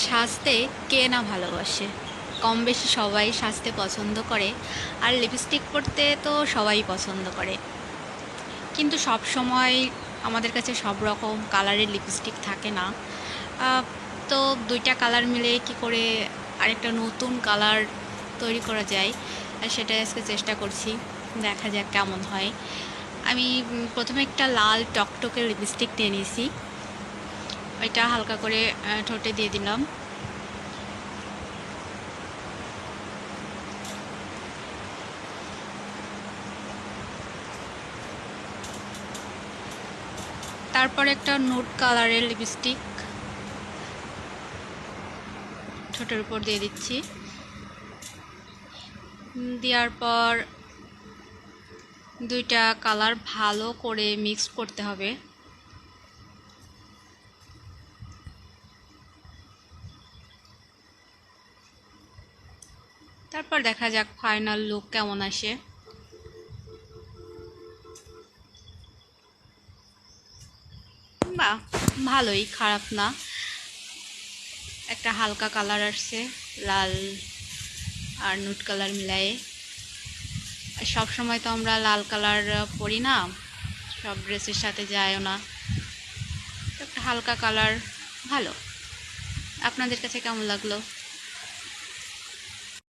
সাজতে কে না ভালোবাসে? কম বেশি সবাই সাজতে পছন্দ করে, আর লিপস্টিক পরতে তো সবাই পছন্দ করে। কিন্তু সব সময় আমাদের কাছে সব রকম কালারের লিপস্টিক থাকে না। তো দুইটা কালার মিলে কি করে আরেকটা নতুন কালার তৈরি করা যায় সেটাই আজকে চেষ্টা করছি। দেখা যাক কেমন হয়। আমি প্রথমে একটা লাল টকটকে লিপস্টিক নিয়ে নিয়েছি। ওইটা হালকা করে ঠোঁটে দিয়ে দিলাম। তারপর একটা নোট কালারের লিপস্টিক ঠোঁটের উপর দিয়ে দিচ্ছি। দেওয়ার পর দুইটা কালার ভালো করে মিক্স করতে হবে। তারপর দেখা যাক ফাইনাল লুক কেমন আসে। বাহ ভালোই, খারাপ না। একটা হালকা কালার আসছে, লাল আর নুট কালার মিলায়ে। সব সময় তো আমরা লাল কালার পরি না, সব ড্রেসের সাথে যায়ও না। একটা হালকা কালার ভালো। আপনাদের কাছে কেমন লাগল?